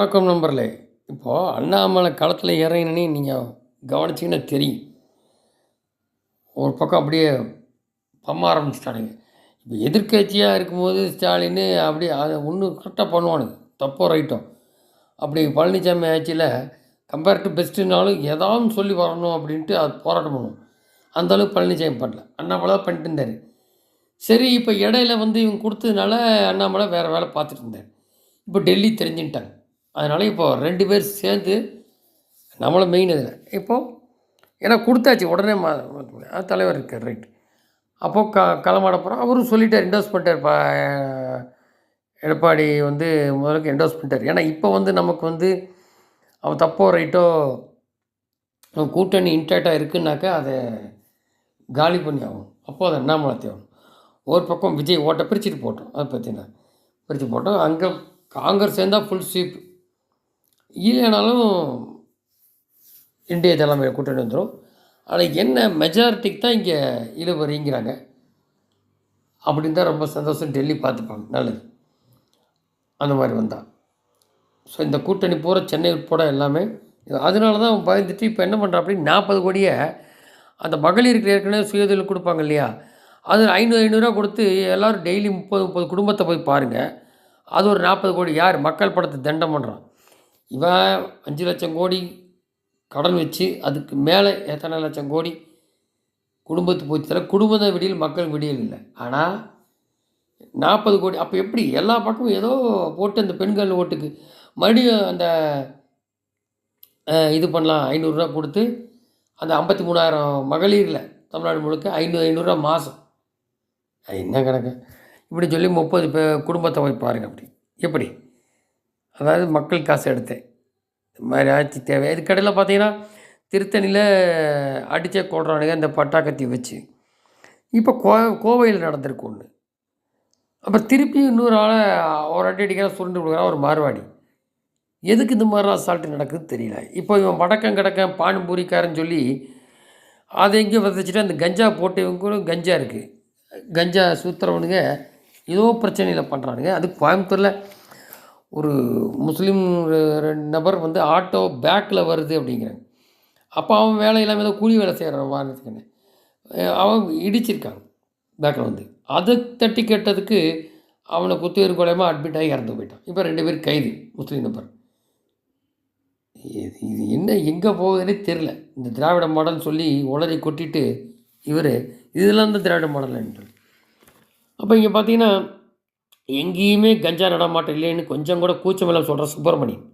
வணக்கம் நம்பரில் இப்போது அண்ணாமலை களத்தில் இறங்கினே நீங்கள் கவனிச்சிங்கன்னா தெரியும். ஒரு பக்கம் அப்படியே பம்ம ஆரம்பிச்சிட்டானுங்க இப்போ எதிர்க்கட்சியாக இருக்கும்போது ஸ்டாலின் அப்படியே அதை ஒன்று கரெக்டாக பண்ணுவானுங்க. தப்போ ரைட்டோ. அப்படி பழனிசாமி ஆட்சியில் கம்பேர் டு பெஸ்ட்டுனாலும் ஏதாவது சொல்லி வரணும் அப்படின்ட்டு அது போராட்டம் பண்ணுவோம் அந்த அளவுக்கு பழனிசாமி பண்ணல. அண்ணாமலை பண்ணிட்டு இருந்தார். சரி இப்போ இடையில வந்து இவங்க கொடுத்ததுனால அண்ணாமலை வேறு வேலை பார்த்துட்டு இருந்தார். இப்போ டெல்லி தெரிஞ்சுட்டாங்க அதனால் இப்போது ரெண்டு பேர் சேர்ந்து நம்மளும் மெயின் இதில். இப்போது ஏன்னா கொடுத்தாச்சு உடனே மா தலைவர் இருக்கார் ரைட் அப்போது க களமாட போகிறோம் அவரும் சொல்லிட்டார் என்டோஸ் பண்ணிட்டார். பா எடப்பாடி வந்து முதலுக்கு என்டோஸ் பண்ணிட்டார். ஏன்னா இப்போ வந்து நமக்கு வந்து அவன் தப்போ ரைட்டோ அவன் கூட்டணி இன்டாக்டாக இருக்குன்னாக்கா அதை காலி பண்ணி ஆகும் அப்போது அதை அண்ணாமலை ஆகும் ஒரு பக்கம் விஜய் ஓட்டை பிரிச்சுட்டு போட்டோம். அதை பற்றினா பிரித்து போட்டோம். அங்கே காங்கிரஸ் சேர்ந்தால் ஃபுல் ஸ்வீப் இல்லைனாலும் இந்திய தலைமையில் கூட்டணி வந்துடும் ஆனால் என்ன மெஜாரிட்டிக்கு தான் இங்கே இழுவறிங்கிறாங்க அப்படின்னு தான் ரொம்ப சந்தோஷம் டெல்லி பார்த்துப்பாங்க. நல்லது. அந்த மாதிரி வந்தால் ஸோ இந்த கூட்டணி பூரா சென்னை உட்பட எல்லாமே. அதனால தான் அவன் பயந்துட்டு இப்போ என்ன பண்ணுறான் அப்படி நாற்பது கோடியை அந்த மகளிருக்கு ஏற்கனவே சுயதொழில் கொடுப்பாங்க இல்லையா? அது ஐநூறு ஐநூறுரூவா கொடுத்து எல்லோரும் டெய்லி முப்பது முப்பது குடும்பத்தை போய் பாருங்கள் அது ஒரு நாற்பது கோடி. யார்? மக்கள் படத்தை தண்டம் பண்ணுறான் இவன் அஞ்சு லட்சம் கோடி கடன் வச்சு அதுக்கு மேலே எத்தனை லட்சம் கோடி குடும்பத்துக்கு போய் தர குடும்பத்தை விடியல் மக்கள் விடியல் இல்லை. ஆனால் நாற்பது கோடி அப்போ எப்படி எல்லா பக்கமும் ஏதோ போட்டு அந்த பெண்கள் ஓட்டுக்கு மறுபடியும் அந்த இது பண்ணலாம் ஐநூறுரூவா கொடுத்து அந்த ஐம்பத்தி மூணாயிரம் மகளிரில் தமிழ்நாடு முழுக்க ஐநூறு ஐநூறுரூவா மாதம் அது என்ன கணக்கு? இப்படி சொல்லி முப்பது பே குடும்பத்தை போய் பாருங்க அப்படி. எப்படி? அதாவது மக்கள் காசு எடுத்தேன். இது மாதிரி ஆட்சி தேவை. இதுக்கடையில் பார்த்தீங்கன்னா திருத்தணியில் அடித்தே கொள்றானுங்க இந்த பட்டாக்கத்தி வச்சு. இப்போ கோ கோவையில் நடந்திருக்கு ஒன்று அப்புறம் திருப்பி இன்னொரு ஆளை ஒரு அடி அடிக்கிற சுருண்டு கொடுக்குறான் ஒரு மார்வாடி. எதுக்கு இந்த மாதிரிலாம் அசால்ட்டு நடக்குதுன்னு தெரியல. இப்போ இவன் வடக்கம் கிடக்கன் பானிபூரிக்காரன்னு சொல்லி அதை எங்கேயும் விதைச்சிட்டு அந்த கஞ்சா போட்டு இவங்க கூட கஞ்சா இருக்குது கஞ்சா சுற்றுறவனுங்க ஏதோ பிரச்சனையில் பண்ணுறானுங்க அது கோயம்புத்தூரில் ஒரு முஸ்லீம் ரெண்டு நபர் வந்து ஆட்டோ பேக்கில் வருது அப்படிங்கிறாங்க. அப்போ அவன் வேலை இல்லாமல் ஏதோ கூலி வேலை செய்கிறான் வாங்கினதுக்குன்னு அவன் இடிச்சிருக்காங்க பேக்கில் வந்து. அதை தட்டி கேட்டதுக்கு அவனை குத்துயிர் கொலையமாக அட்மிட் ஆகி இறந்து போயிட்டான். இப்போ ரெண்டு பேர் கைது முஸ்லீம் நபர். இது இது என்ன எங்கே போகுதுன்னே தெரில இந்த திராவிட மாடல்னு சொல்லி உளறி கொட்டிட்டு இவர் இதெல்லாம் தான் திராவிட மாடல் அப்போ இங்கே பார்த்தீங்கன்னா எங்கேயுமே கஞ்சா நடமாட்டம் இல்லைன்னு கொஞ்சம் கூட கூச்சமெல்லாம் சொல்கிற சுப்பிரமணியன்.